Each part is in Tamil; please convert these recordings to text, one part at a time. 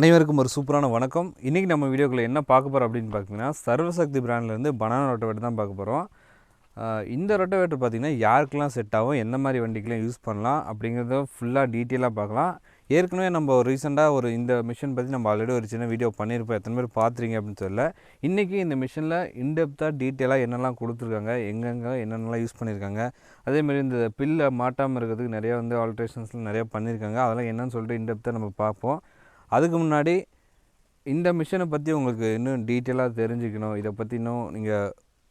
அனைவருக்கும் ஒரு சூப்பரான வணக்கம். இன்றைக்கி நம்ம வீடியோக்குள்ள என்ன பார்க்க போகிறோம் அப்படின்னு பார்த்தீங்கன்னா சர்வசக்தி பிராண்ட்லேருந்து பனானா ரொட்டவேட்டர் தான் பார்க்க போகிறோம் இந்த ரொட்டவேட்டர் பார்த்திங்கன்னா யாருக்கெல்லாம் செட் ஆகும் என்ன மாதிரி வண்டிக்கெலாம் யூஸ் பண்ணலாம் அப்படிங்கிறத ஃபுல்லாக டீட்டெயிலாக பார்க்கலாம். ஏற்கனவே நம்ம ஒரு ரீசெண்டாக ஒரு இந்த மிஷின் பற்றி நம்ம ஆல்ரெடி ஒரு சின்ன வீடியோ பண்ணியிருப்போம். எத்தனை பேர் பார்த்துறீங்க அப்படின்னு சொல்ல இன்றைக்கி இந்த மிஷினில் இன்டெப்த்தாக டீட்டெயிலாக என்னெல்லாம் கொடுத்துருக்காங்க எங்கெங்கே என்னென்னலாம் யூஸ் பண்ணியிருக்காங்க அதேமாதிரி இந்த பில்லை மாட்டாமல் இருக்கிறதுக்கு நிறையா வந்து ஆல்ட்ரேஷன்ஸ்லாம் நிறையா பண்ணியிருக்காங்க. அதெல்லாம் என்னென்னு சொல்லிட்டு இன்டெப்த்தாக நம்ம பார்ப்போம். அதுக்கு முன்னாடி இந்த மிஷினை பற்றி உங்களுக்கு இன்னும் டீட்டெயிலாக தெரிஞ்சுக்கணும். இதை பற்றி இன்னும் நீங்கள்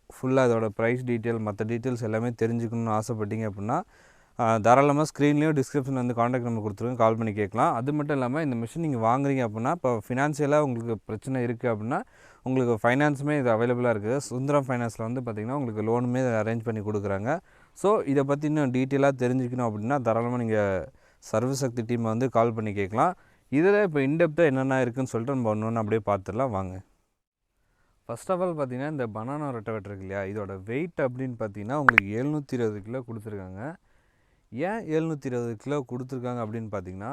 ஃபுல்லாக இதோட ப்ரைஸ் டீட்டெயில் மற்ற டீட்டெயில்ஸ் எல்லாமே தெரிஞ்சுக்கணும்னு ஆசைப்பட்டீங்க அப்படின்னா தாராளமாக ஸ்க்ரீன்லேயும் டிஸ்கிரிப்ஷனில் வந்து காண்டாக்ட் நம்பர் கொடுத்துருங்க. கால் பண்ணி கேட்கலாம். அது மட்டும் இல்லாமல் இந்த மிஷின் நீங்கள் வாங்குறீங்க அப்படின்னா இப்போ ஃபினான்ஷியலாக உங்களுக்கு பிரச்சனை இருக்குது அப்படின்னா உங்களுக்கு ஃபைனான்ஸுமே இது அவைலபிளாக இருக்குது. சுந்தரம் ஃபைனான்ஸில் வந்து பார்த்திங்கன்னா உங்களுக்கு லோனுமே அரேஞ்ச் பண்ணி கொடுக்குறாங்க. ஸோ இதை பற்றி இன்னும் டீட்டெயிலாக தெரிஞ்சுக்கணும் அப்படின்னா தாராளமாக நீங்கள் சர்வசக்தி டீமை வந்து கால் பண்ணி கேட்கலாம். இதில் இப்போ இன்டெப்த்தாக என்னென்ன இருக்குதுன்னு சொல்லிட்டு நம்ம ஒன்று அப்படியே பார்த்துடலாம். வாங்க. ஃபர்ஸ்ட் ஆஃப் ஆல் பார்த்தீங்கன்னா இந்த பனானா ரொட்டவேட்டர் இருக்கு இல்லையா? இதோட வெயிட் அப்படின்னு பார்த்தீங்கன்னா உங்களுக்கு எழுநூற்றி இருபது கிலோ கொடுத்துருக்காங்க. ஏன் எழுநூற்றி இருபது கிலோ கொடுத்துருக்காங்க அப்படின்னு பார்த்தீங்கன்னா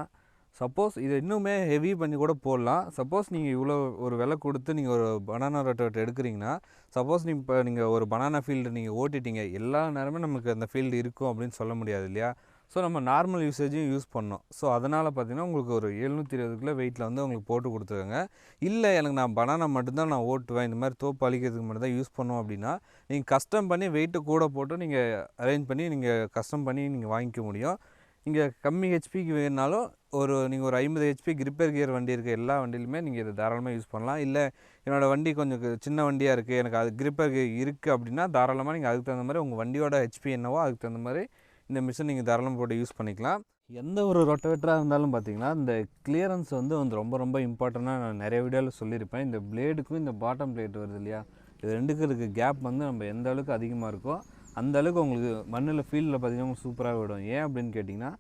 சப்போஸ் இதை இன்னுமே ஹெவி பண்ணி கூட போடலாம். சப்போஸ் நீங்கள் இவ்வளோ ஒரு விலை கொடுத்து நீங்கள் ஒரு பனானா ரொட்டவேட்டர் எடுக்கிறீங்கன்னா சப்போஸ் நீ இப்போ நீங்கள் ஒரு பனானா ஃபீல்டு நீங்கள் ஓட்டிட்டீங்க. எல்லா நேரமே நமக்கு அந்த ஃபீல்டு இருக்கும் அப்படின்னு சொல்ல முடியாது இல்லையா? ஸோ நம்ம நார்மல் யூசேஜையும் யூஸ் பண்ணோம். ஸோ அதனால் பார்த்திங்கன்னா உங்களுக்கு ஒரு எழுநூற்றி இருபது கிலோ வெயிட்டில் வந்து உங்களுக்கு போட்டு கொடுத்துருக்காங்க. இல்லை எனக்கு நான் பனானா மட்டும்தான் நான் ஓட்டுவேன். இந்த மாதிரி தோப்பு அழிக்கிறதுக்கு மட்டும் தான் யூஸ் பண்ணுவோம் அப்படின்னா நீங்கள் கஸ்டம் பண்ணி வெயிட்டு கூட போட்டு நீங்கள் அரேஞ்ச் பண்ணி நீங்கள் கஸ்டம் பண்ணி நீங்கள் வாங்கிக்க முடியும். இங்கே கம்மி ஹெச்பிக்கு வேணுனாலும் ஒரு நீங்கள் ஒரு ஐம்பது ஹெச்பி கிரிப்பர் கியர் வண்டி இருக்க எல்லா வண்டியிலுமே நீங்கள் இதை தாராளமாக யூஸ் பண்ணலாம். இல்லை என்னோடய வண்டி கொஞ்சம் சின்ன வண்டியாக இருக்குது எனக்கு அது கிரிப்பர் இருக்குது அப்படின்னா தாராளமாக நீங்கள் அதுக்கு தகுந்த மாதிரி உங்கள் வண்டியோட ஹெச்பி என்னவோ அதுக்கு தகுந்த மாதிரி இந்த மிஷின் நீங்கள் தாராளம் போட்டு யூஸ் பண்ணிக்கலாம். எந்த ஒரு ரொட்டவேட்டராக இருந்தாலும் பார்த்தீங்கன்னா இந்த கிளியரன்ஸ் வந்து வந்து ரொம்ப ரொம்ப இம்பார்ட்டண்ட்டாக நான் நிறைய வீடியோவில் சொல்லியிருப்பேன். இந்த பிளேடுக்கும் இந்த பாட்டம் பிளேட் வருது இல்லையா? இது ரெண்டுக்கும் இருக்க கேப் வந்து நம்ம எந்த அளவுக்கு அதிகமாக இருக்கோ அந்த அளவுக்கு உங்களுக்கு மண்ணில் ஃபீல்டில் பார்த்தீங்கன்னா உங்களுக்கு சூப்பராக விடும். ஏன் அப்படின்னு கேட்டிங்கன்னா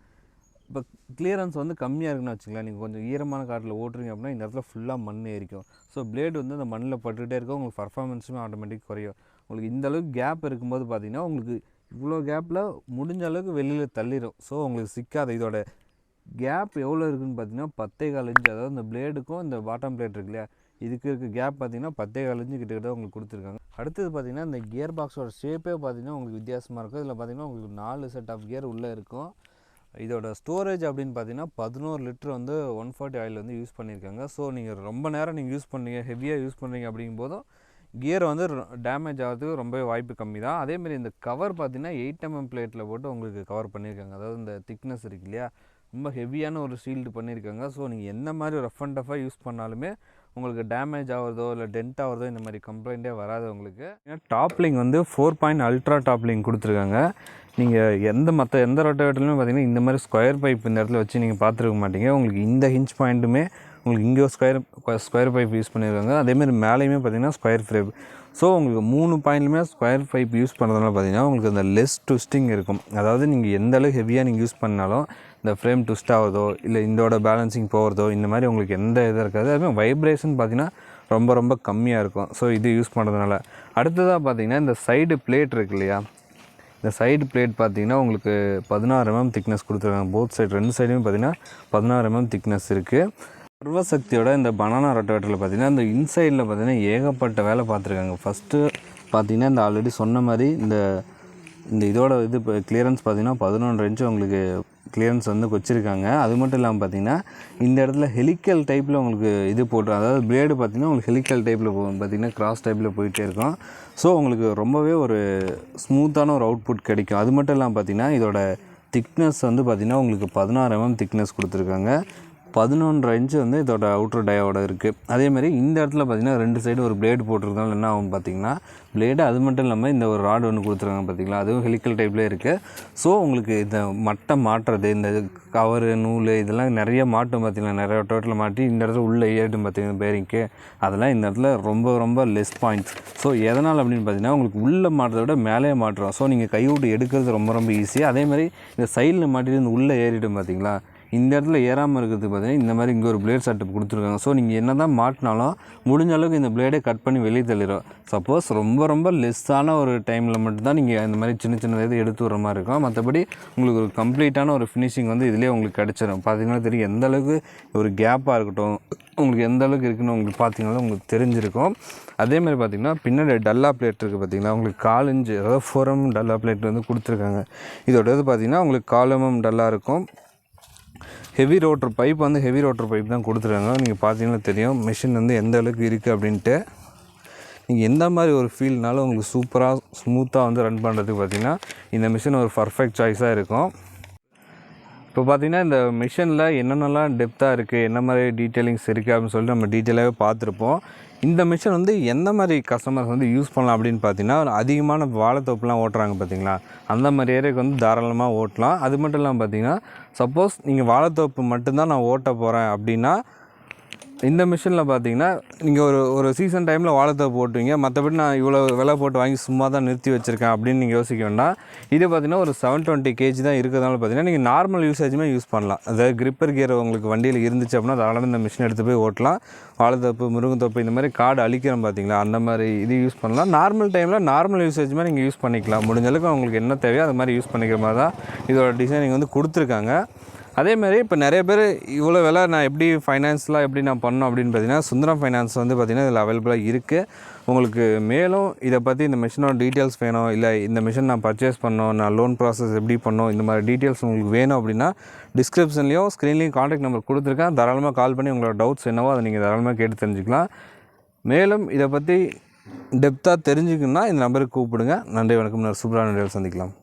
இப்போ கிளியரன்ஸ் வந்து கம்மியாக இருக்குன்னு வச்சுக்கலாம் நீங்கள் கொஞ்சம் ஈரமான காட்டில் ஓட்டுறீங்க அப்படின்னா இந்த இடத்துல ஃபுல்லாக மண் ஏறிக்கும். ஸோ பிளேடு வந்து அந்த மண்ணில் பட்டுக்கிட்டே இருக்கும் உங்களுக்கு பர்ஃபார்மன்ஸுமே ஆட்டோமேட்டிக் குறையும். உங்களுக்கு இந்த அளவுக்கு கேப் இருக்கும்போது பார்த்தீங்கன்னா உங்களுக்கு இவ்வளோ கேப்பில் முடிஞ்ச அளவுக்கு வெளியில் தள்ளிடும் ஸோ உங்களுக்கு சிக்காது. இதோட கேப் எவ்வளோ இருக்குதுன்னு பார்த்தீங்கன்னா பத்தே கால் இன்ச்சு. அதாவது இந்த பிளேடுக்கும் இந்த பாட்டம் பிளேட் இருக்கு இல்லையா? இதுக்கு இருக்க கேப் பார்த்தீங்கன்னா பத்தே கால் இன்ச்சு கிட்டத்தட்ட உங்களுக்கு கொடுத்துருக்காங்க. அடுத்தது பார்த்தீங்கன்னா இந்த கியர் பாக்ஸோட ஷேப்பே பார்த்தீங்கன்னா உங்களுக்கு வித்தியாசமாக இருக்கும். இதில் பார்த்தீங்கன்னா உங்களுக்கு நாலு செட் ஆஃப் கியர் உள்ளே இருக்கும். இதோட ஸ்டோரேஜ் அப்படின்னு பார்த்தீங்கன்னா பதினோரு லிட்டர் வந்து ஒன் ஃபார்ட்டி ஆயில் வந்து யூஸ் பண்ணியிருக்காங்க. ஸோ நீங்கள் ரொம்ப நேரம் நீங்கள் யூஸ் பண்ணீங்க ஹெவியாக யூஸ் பண்ணுறீங்க அப்படிங்கும்போதும் கியர் வந்து டேமேஜ் ஆகிறதுக்கு ரொம்பவே வாய்ப்பு கம்மி தான் அதேமாரி இந்த கவர் பார்த்தீங்கன்னா எயிட் எம்எம் பிளேட்டில் போட்டு உங்களுக்கு கவர் பண்ணியிருக்காங்க. அதாவது இந்த திக்னஸ் இருக்கு இல்லையா? ரொம்ப ஹெவியான ஒரு ஷீல்டு பண்ணியிருக்காங்க. ஸோ நீங்கள் எந்த மாதிரி ரஃப் அண்ட் டஃபாக யூஸ் பண்ணாலுமே உங்களுக்கு டேமேஜ் ஆகிறதோ இல்லை டென்ட் ஆகிறதோ இந்த மாதிரி கம்ப்ளைண்ட்டே வராது உங்களுக்கு. ஏன்னா டாப்லிங் வந்து ஃபோர் பாயிண்ட் அல்ட்ரா டாப்லிங் கொடுத்துருக்காங்க. நீங்கள் எந்த மற்ற எந்த ரொட்டவேட்டர்லையுமே பார்த்தீங்கன்னா இந்த மாதிரி ஸ்கொயர் பைப் இந்த இடத்துல வச்சு நீங்கள் பார்த்துருக்க மாட்டீங்க. உங்களுக்கு இந்த ஹிஞ்ச் பாயிண்ட்டுமே உங்களுக்கு இங்கே ஸ்கொயர் ஸ்கொயர் பைப் யூஸ் பண்ணியிருக்காங்க. அதேமாதிரி மேலேயுமே பார்த்தீங்கன்னா ஸ்கொயர் பைப் ஸோ உங்களுக்கு மூணு பாயிண்ட்லையுமே ஸ்கொயர் பைப் யூஸ் பண்ணுறதுனால பார்த்தீங்கன்னா உங்களுக்கு அந்த லெஸ் ட்விஸ்டிங் இருக்கும். அதாவது நீங்கள் எந்த அளவு ஹெவியாக நீங்கள் யூஸ் பண்ணாலும் இந்த ஃப்ரேம் ட்விஸ்ட் ஆகுதோ இல்லை இந்தோட பேலன்சிங் போகிறதோ இந்த மாதிரி உங்களுக்கு எந்த இதாக இருக்காது. அதுமாதிரி வைப்ரேஷன் பார்த்தீங்கன்னா ரொம்ப ரொம்ப கம்மியாக இருக்கும். ஸோ இது யூஸ் பண்ணுறதுனால அடுத்ததாக பார்த்தீங்கன்னா இந்த சைடு பிளேட் இருக்கு இல்லையா? இந்த சைடு பிளேட் பார்த்தீங்கன்னா உங்களுக்கு பதினாறு mm எம்எம் திக்னஸ் கொடுத்துருக்காங்க. போத் சைடு ரெண்டு சைடுமே பார்த்தீங்கன்னா பதினாறு எம்எம் திக்னஸ் இருக்குது சர்வசக்தியோட இந்த பனானா ரொட்டவேட்டரில் பார்த்தீங்கன்னா இந்த இன்சைடில் பார்த்திங்கன்னா ஏகப்பட்ட வேலை பார்த்துருக்காங்க. ஃபஸ்ட்டு பார்த்தீங்கன்னா இந்த ஆல்ரெடி சொன்ன மாதிரி இந்த இந்த இதோட இது இப்போ கிளியரன்ஸ் பார்த்தீங்கன்னா பதினொன்று இன்ச்சு உங்களுக்கு கிளியரன்ஸ் வந்து வச்சுருக்காங்க. அது மட்டும் இல்லாமல் பார்த்தீங்கன்னா இந்த இடத்துல ஹெலிக்கல் டைப்பில் உங்களுக்கு இது போட்டு அதாவது பிளேடு பார்த்தீங்கன்னா உங்களுக்கு ஹெலிக்கல் டைப்பில் போகும். பார்த்தீங்கன்னா கிராஸ் டைப்பில் போயிட்டே இருக்கும். ஸோ உங்களுக்கு ரொம்பவே ஒரு ஸ்மூத்தான ஒரு அவுட்புட் கிடைக்கும். அது மட்டும் இல்லாமல் பார்த்தீங்கன்னா இதோட திக்னஸ் வந்து பார்த்திங்கன்னா உங்களுக்கு பதினாறு mm எம்எம் திக்னஸ் கொடுத்துருக்காங்க. பதினொன்றரை இன்ச்சு வந்து இதோட அவுட்ரு டயோட இருக்குது அதேமாதிரி இந்த இடத்துல பார்த்தீங்கன்னா ரெண்டு சைடு ஒரு பிளேடு போட்டிருந்தாலும் என்ன ஆகும் பார்த்தீங்கன்னா பிளேடு அது மட்டும் இல்லாமல் இந்த ஒரு ராடு ஒன்று கொடுத்துருக்காங்க பார்த்தீங்களா அதுவும் ஹெலிக்கல் டைப்லேயே இருக்குது ஸோ உங்களுக்கு இந்த மட்டை மாட்டுறது இந்த கவரு நூல் இதெல்லாம் நிறைய மாட்டும் பார்த்தீங்கன்னா நிறைய டோட்டலில் மாட்டி இந்த இடத்துல உள்ளே ஏறிடும் பார்த்தீங்கன்னா பேரிங்க்கு அதெல்லாம் இந்த இடத்துல ரொம்ப ரொம்ப லெஸ் பாயிண்ட்ஸ் ஸோ எதனால் அப்படின்னு பார்த்தீங்கன்னா உங்களுக்கு உள்ளே மாட்டுறத விட மேலே மாட்டுறோம். ஸோ நீங்கள் கை விட்டு எடுக்கிறது ரொம்ப ரொம்ப ஈஸி அதே மாதிரி இந்த சைடில் மாட்டிட்டு இந்த உள்ளே ஏறிடும் பார்த்தீங்களா இந்த இடத்துல ஏறாமல் இருக்கிறதுக்கு பார்த்தீங்கன்னா இந்த மாதிரி இங்கே ஒரு பிளேட் செட்டப் கொடுத்துருக்காங்க. ஸோ நீங்கள் என்ன தான் மாட்டினாலும் முடிஞ்ச அளவுக்கு இந்த பிளேடே கட் பண்ணி வெளியே தள்ளிடும் சப்போஸ் ரொம்ப ரொம்ப லெஸ்ஸான ஒரு டைமில் மட்டும்தான் நீங்கள் இந்த மாதிரி சின்ன சின்ன இது எடுத்து வர மாதிரி இருக்கும். மற்றபடி உங்களுக்கு ஒரு கம்ப்ளீட்டான ஒரு ஃபினிஷிங் வந்து இதிலே உங்களுக்கு கிடச்சிடும் பார்த்தீங்கன்னா தெரியும் எந்த அளவுக்கு ஒரு கேப்பாக இருக்கட்டும் உங்களுக்கு எந்த அளவுக்கு இருக்குன்னு உங்களுக்கு பார்த்தீங்கன்னா உங்களுக்கு தெரிஞ்சிருக்கும். அதே மாதிரி பார்த்திங்கன்னா பின்னாடி டல்லா பிளேட் இருக்குது பார்த்திங்கன்னா உங்களுக்கு காலஞ்சு அதாவது ஃபோரம் டல்லா பிளேட் வந்து கொடுத்துருக்காங்க. இதோட இது பார்த்தீங்கன்னா உங்களுக்கு காலமும் டல்லாக இருக்கும். ஹெவி ரோட்ரு பைப் வந்து ஹெவி ரோட்ரு பைப் தான் கொடுத்துருக்காங்க. நீங்கள் பார்த்தீங்கன்னா தெரியும். மிஷின் வந்து எந்த அளவுக்கு இருக்குது அப்படின்ட்டு. நீங்கள் எந்த மாதிரி ஒரு ஃபீல்னாலும் உங்களுக்கு சூப்பராக ஸ்மூத்தாக வந்து ரன் பண்ணுறதுக்கு பார்த்தீங்கன்னா இந்த மிஷின் ஒரு பர்ஃபெக்ட் சாய்ஸாக இருக்கும். இப்போ பார்த்தீங்கன்னா இந்த மிஷினில் என்னென்னலாம் டெப்த்தாக இருக்குது என்ன மாதிரி டீட்டெயிலிங்ஸ் இருக்குது அப்படின்னு சொல்லிட்டு நம்ம டீட்டெயிலாகவே பார்த்துருப்போம். இந்த மிஷின் வந்து எந்த மாதிரி கஸ்டமர்ஸ் வந்து யூஸ் பண்ணலாம் அப்படின்னு பார்த்தீங்கன்னா அதிகமான வாழைத்தோப்புலாம் ஓட்டுறாங்க பார்த்தீங்களா? அந்த மாதிரி ஏரியாவுக்கு வந்து தாராளமாக ஓட்டலாம். அது மட்டும் இல்லாமல் பார்த்தீங்கன்னா சப்போஸ் நீங்கள் வாழைத்தோப்பு மட்டும்தான் நான் ஓட்ட போகிறேன் அப்படின்னா இந்த மிஷினில் பார்த்தீங்கன்னா நீங்கள் ஒரு ஒரு சீசன் டைமில் வாழைத்தோப்பு போட்டுவீங்க. மற்றபடி நான் இவ்வளோ விலை போட்டு வாங்கி சும்மா தான் நிறுத்தி வச்சுருக்கேன் அப்படின்னு நீங்கள் யோசிக்க வேண்டாம். இது பார்த்தீங்கன்னா ஒரு செவன் டுவெண்ட்டி கேஜி தான் இருக்கிறதுனால பார்த்தீங்கன்னா நீங்கள் நார்மல் யூசேஜுமே யூஸ் பண்ணலாம். அதாவது கிரிப்பர் கியர் உங்களுக்கு வண்டியில் இருந்துச்சு அப்படின்னா தாராளமாக இந்த மிஷின் எடுத்து போய் ஓட்டலாம். வாழைத்தோப்பு முருங்கத்தோப்பு இந்த மாதிரி காடு அழிக்கிறோம் பார்த்தீங்களா அந்த மாதிரி இது யூஸ் பண்ணலாம். நார்மல் டைமில் நார்மல் யூசேஜ் மாதிரி நீங்கள் யூஸ் பண்ணிக்கலாம். முடிஞ்சளவுக்கு உங்களுக்கு என்ன தேவையோ அது மாதிரி யூஸ் பண்ணிக்கிற மாதிரி தான் இதோட டிசைனிங் வந்து கொடுத்துருக்காங்க. அதே மாதிரி இப்போ நிறைய பேர் இவ்வளோ விலை நான் எப்படி ஃபைனான்ஸ்லாம் எப்படி நான் பண்ணோம் அப்படின்னு பார்த்தீங்கன்னா சுந்தரம் ஃபைனான்ஸ் வந்து பார்த்திங்கன்னா இதில் அவைலபிளாக இருக்குது உங்களுக்கு மேலும் இதை பற்றி இந்த மிஷினோட டீட்டெயில்ஸ் வேணும் இல்லை இந்த மிஷின் நான் பர்ச்சேஸ் பண்ணோம் நான் லோன் ப்ராசஸ் எப்படி பண்ணோம் இந்த மாதிரி டீட்டெயில்ஸ் உங்களுக்கு வேணும் அப்படின்னா டிஸ்கிரிப்ஷன்லேயும் ஸ்க்ரீன்லேயும் காண்டாக்ட் நம்பர் கொடுத்துருக்கேன். தாராளமாக கால் பண்ணி உங்களோட டவுட்ஸ் என்னவோ அதை நீங்கள் தாராளமாக கேட்டு தெரிஞ்சுக்கலாம். மேலும் இதை பற்றி டெப்த்தாக தெரிஞ்சுக்கணுன்னா இந்த நம்பருக்கு கூப்பிடுங்க. நன்றி வணக்கம். நான் சுப்ரா நன்றிகள் சந்திக்கலாம்.